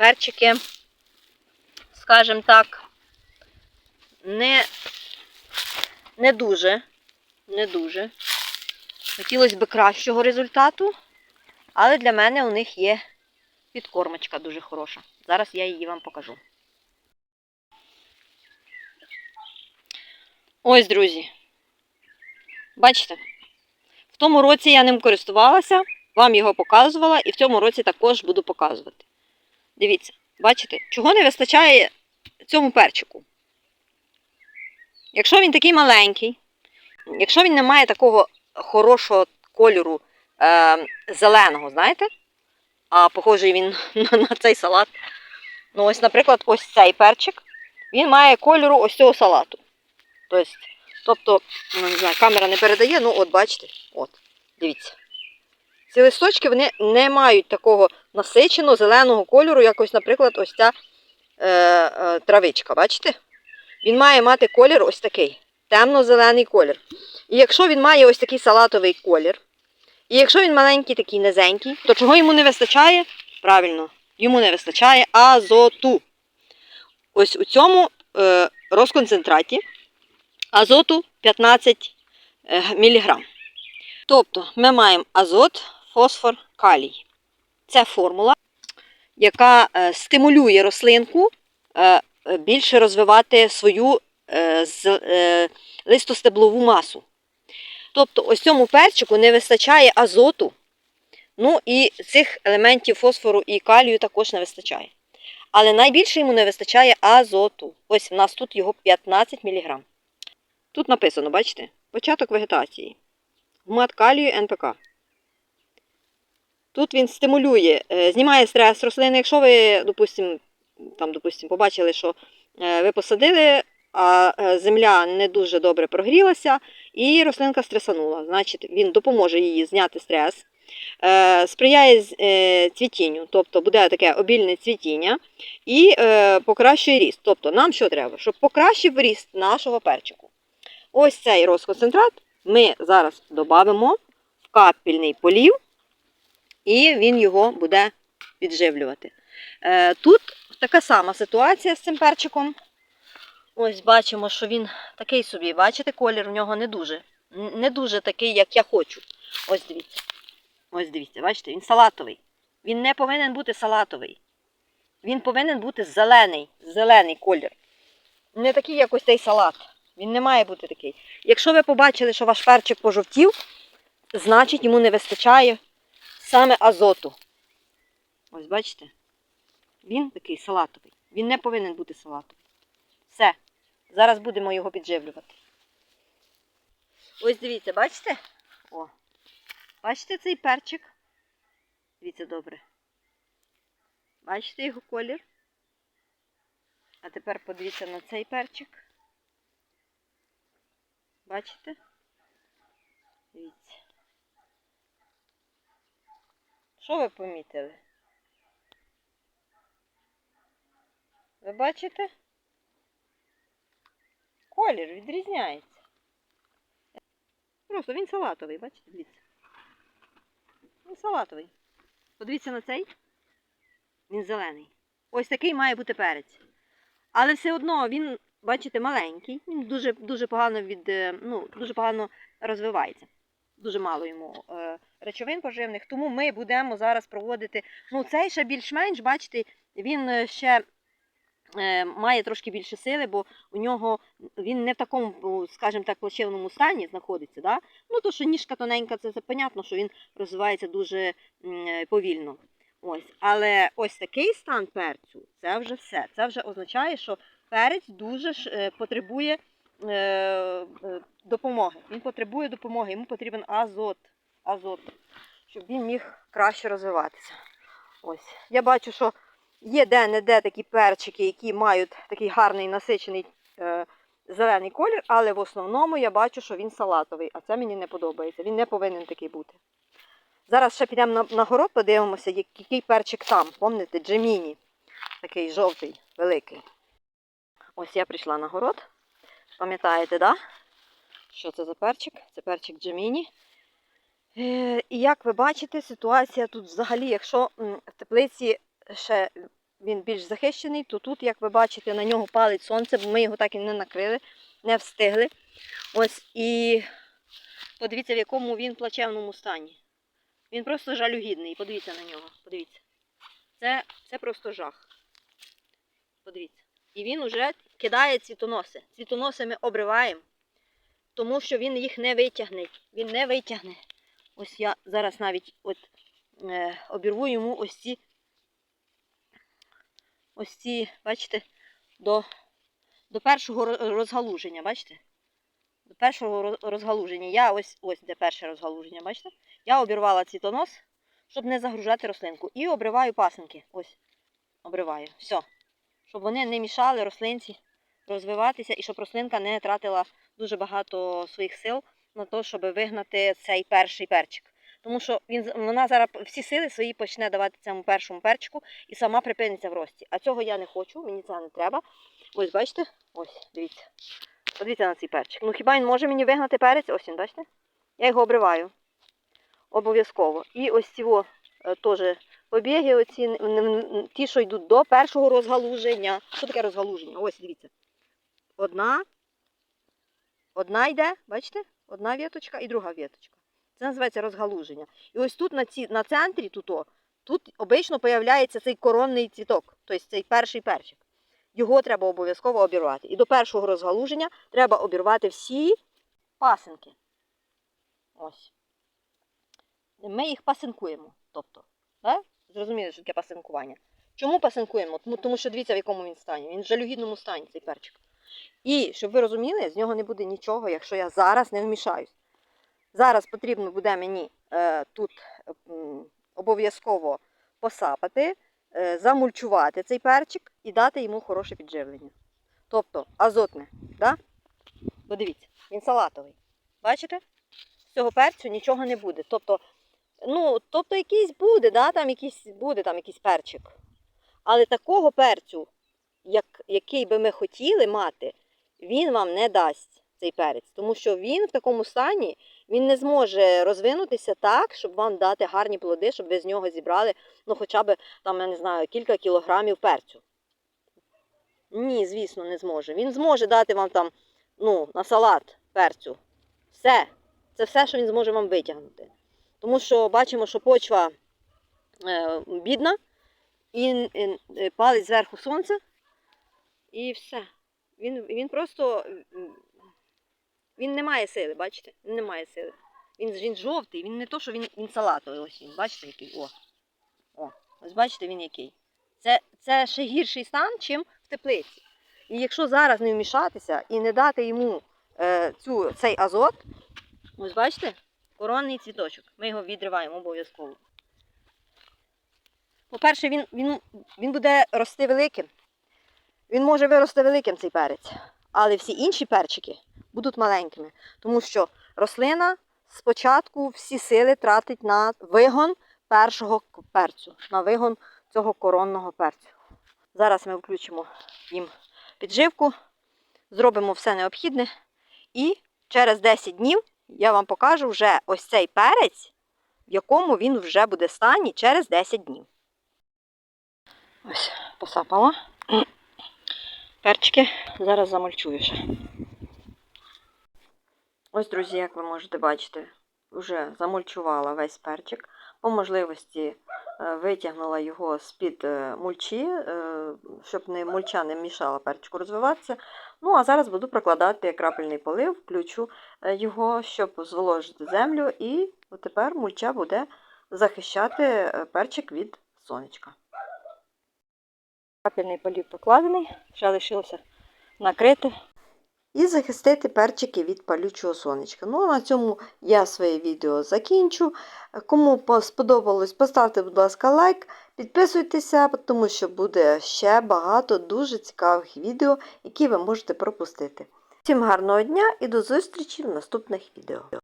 перчики, скажімо так, не, не дуже, не дуже. Хотілося б кращого результату, але для мене у них є підкормочка дуже хороша. Зараз я її вам покажу. Ось, друзі. Бачите? В тому році я ним користувалася, вам його показувала, і в цьому році також буду показувати. Дивіться, бачите, чого не вистачає цьому перчику? Якщо він такий маленький, якщо він не має такого хорошого кольору е, зеленого, знаєте? А похожий він на, на цей салат. Ну, ось, наприклад, ось цей перчик, він має кольору ось цього салату. Тобто, тобто ну, не знаю, камера не передає, ну от бачите, от, дивіться. Ці листочки вони не мають такого насиченого зеленого кольору, як ось, наприклад, ось ця е, е, травичка, бачите? Він має мати колір ось такий, темно-зелений колір. І якщо він має ось такий салатовий колір, і якщо він маленький, такий низенький, то чого йому не вистачає? Правильно, йому не вистачає азоту. Ось у цьому е, розконцентраті азоту 15 мг. Тобто ми маємо азот, фосфор, калій. Це формула, яка е, стимулює рослинку е, більше розвивати свою е, листостеблову масу. Тобто, ось цьому перчику не вистачає азоту, ну і цих елементів фосфору і калію також не вистачає. Але найбільше йому не вистачає азоту. Ось в нас тут його 15 мг. Тут написано, бачите? Початок вегетації. Вмат калію НПК. Тут він стимулює, е, знімає стрес рослини. Якщо ви, допустимо, там, допустим, побачили, що е, ви посадили, а е, земля не дуже добре прогрілася, і рослинка стресанула. Значить, він допоможе їй зняти стрес, сприяє цвітінню, тобто буде таке обільне цвітіння, і покращує ріст. Тобто нам що треба? Щоб покращив ріст нашого перчику. Ось цей розконцентрат ми зараз додамо в капельний полів, і він його буде підживлювати. Е, Тут така сама ситуація з цим перчиком. Ось бачимо, що він такий собі, бачите, колір в нього не дуже. Не дуже такий, як я хочу. Ось дивіться. Ось дивіться, бачите, він салатовий. Він не повинен бути салатовий. Він повинен бути зелений, зелений колір. Не такий, як ось цей салат. Він не має бути такий. Якщо ви побачили, що ваш перчик пожовтів, значить йому не вистачає саме азоту. Ось бачите? Він такий салатовий. Він не повинен бути салатовий. Все. Зараз будемо його підживлювати. Ось дивіться, бачите? О. Бачите цей перчик? Дивіться добре. Бачите його колір? А тепер подивіться на цей перчик. Бачите? Дивіться. Що ви помітили? Ви бачите? Колір відрізняється. Просто він салатовий, бачите, дивіться. Він салатовий. Подивіться на цей. Він зелений. Ось такий має бути перець. Але все одно він, бачите, маленький. Він дуже, дуже погано від, е, ну, дуже погано розвивається. Дуже мало йому е, речовин поживних. Тому ми будемо зараз проводити. Ну, цей ще більш-менш, бачите, він е, ще е, має трошки більше сили, бо у нього він не в такому, скажімо так, плачевному стані знаходиться. Да? Ну, то, що ніжка тоненька, це, це понятно, що він розвивається дуже повільно. Ось. Але ось такий стан перцю це вже все. Це вже означає, що перець дуже потребує допомоги. Він потребує допомоги, йому потрібен азот, азот, щоб він міг краще розвиватися. Ось. Я бачу, що є де-не-де такі перчики, які мають такий гарний насичений е, зелений колір, але в основному я бачу, що він салатовий, а це мені не подобається. Він не повинен такий бути. Зараз ще підемо на, на город, подивимося, який перчик там. Пам'ятаєте, Джеміні. Такий жовтий, великий. Ось я прийшла на город. Пам'ятаєте, да? Що це за перчик? Це перчик Джеміні. Е, і як ви бачите, ситуація тут взагалі, якщо в теплиці ще він більш захищений, то тут, як ви бачите, на нього палить сонце, бо ми його так і не накрили, не встигли. Ось і подивіться, в якому він плачевному стані. Він просто жалюгідний. Подивіться на нього. Подивіться. Це, це просто жах. Подивіться. І він уже кидає цвітоноси. Цвітоноси ми обриваємо, тому що він їх не витягне. Він не витягне. Ось я зараз навіть от, е, обірву йому ось ці, ось ці, бачите, до, до першого розгалуження, бачите? До першого розгалуження. Я ось ось де перше розгалуження, бачите? Я обірвала цвітонос, щоб не загружати рослинку. І обриваю пасинки. Ось. Обриваю. Все. Щоб вони не мішали рослинці розвиватися і щоб рослинка не тратила дуже багато своїх сил на те, щоб вигнати цей перший перчик. Тому що він, вона зараз всі сили свої почне давати цьому першому перчику і сама припиниться в рості. А цього я не хочу, мені це не треба. Ось бачите? Ось, дивіться. Подивіться на цей перчик. Ну хіба він може мені вигнати перець? Ось він, бачите? Я його обриваю. Обов'язково. І ось ці е, теж побіги, оці, ті, що йдуть до першого розгалуження. Що таке розгалуження? Ось дивіться. Одна, одна йде, бачите? Одна віточка і друга віточка. Це називається розгалуження. І ось тут на, ці, на центрі, тут, о, тут обично появляється цей коронний цвіток, тобто цей перший перчик. Його треба обов'язково обірвати. І до першого розгалуження треба обірвати всі пасинки. Ось. Ми їх пасинкуємо. Тобто, да? зрозуміли, що таке пасинкування. Чому пасинкуємо? Тому що дивіться, в якому він стані. Він в жалюгідному стані, цей перчик. І, щоб ви розуміли, з нього не буде нічого, якщо я зараз не вмішаюсь. Зараз потрібно буде мені е, тут м, обов'язково посапати, е, замульчувати цей перчик і дати йому хороше підживлення. Тобто азотне. Да? Бо дивіться, він салатовий. Бачите? З цього перцю нічого не буде. Тобто, ну, тобто якийсь буде, да? там якийсь, буде там якийсь перчик. Але такого перцю, як, який би ми хотіли мати, він вам не дасть цей перець. Тому що він в такому стані він не зможе розвинутися так, щоб вам дати гарні плоди, щоб ви з нього зібрали ну, хоча б там, я не знаю, кілька кілограмів перцю. Ні, звісно, не зможе. Він зможе дати вам там ну, на салат перцю. Все. Це все, що він зможе вам витягнути. Тому що бачимо, що почва е, бідна, і е, е, палить зверху сонце, і все. Він, він просто він не має сили, бачите? Він не має сили. Він, він жовтий, він не то, що він, він салатовий. Ось він, бачите, який? О. О, ось бачите, він який. Це, це ще гірший стан, чим в теплиці. І якщо зараз не вмішатися і не дати йому е, цю, цей азот, ось бачите, коронний цвіточок. Ми його відриваємо обов'язково. По-перше, він, він, він буде рости великим. Він може вирости великим цей перець. Але всі інші перчики будуть маленькими. Тому що рослина спочатку всі сили тратить на вигон першого перцю, на вигон цього коронного перцю. Зараз ми включимо їм підживку, зробимо все необхідне. І через 10 днів я вам покажу вже ось цей перець, в якому він вже буде стані через 10 днів. Ось, посапала. Перчики зараз замульчую. Ось, друзі, як ви можете бачити, вже замульчувала весь перчик. По можливості е, витягнула його з-під е, мульчі, е, щоб не, мульча не мішала перчику розвиватися. Ну, а зараз буду прокладати крапельний полив, включу його, щоб зволожити землю, і тепер мульча буде захищати перчик від сонечка. Крапельний полив покладений, ще лишилося накрити. І захистити перчики від палючого сонечка. Ну, а на цьому я своє відео закінчу. Кому сподобалось, поставте, будь ласка, лайк, підписуйтеся, тому що буде ще багато дуже цікавих відео, які ви можете пропустити. Всім гарного дня і до зустрічі в наступних відео.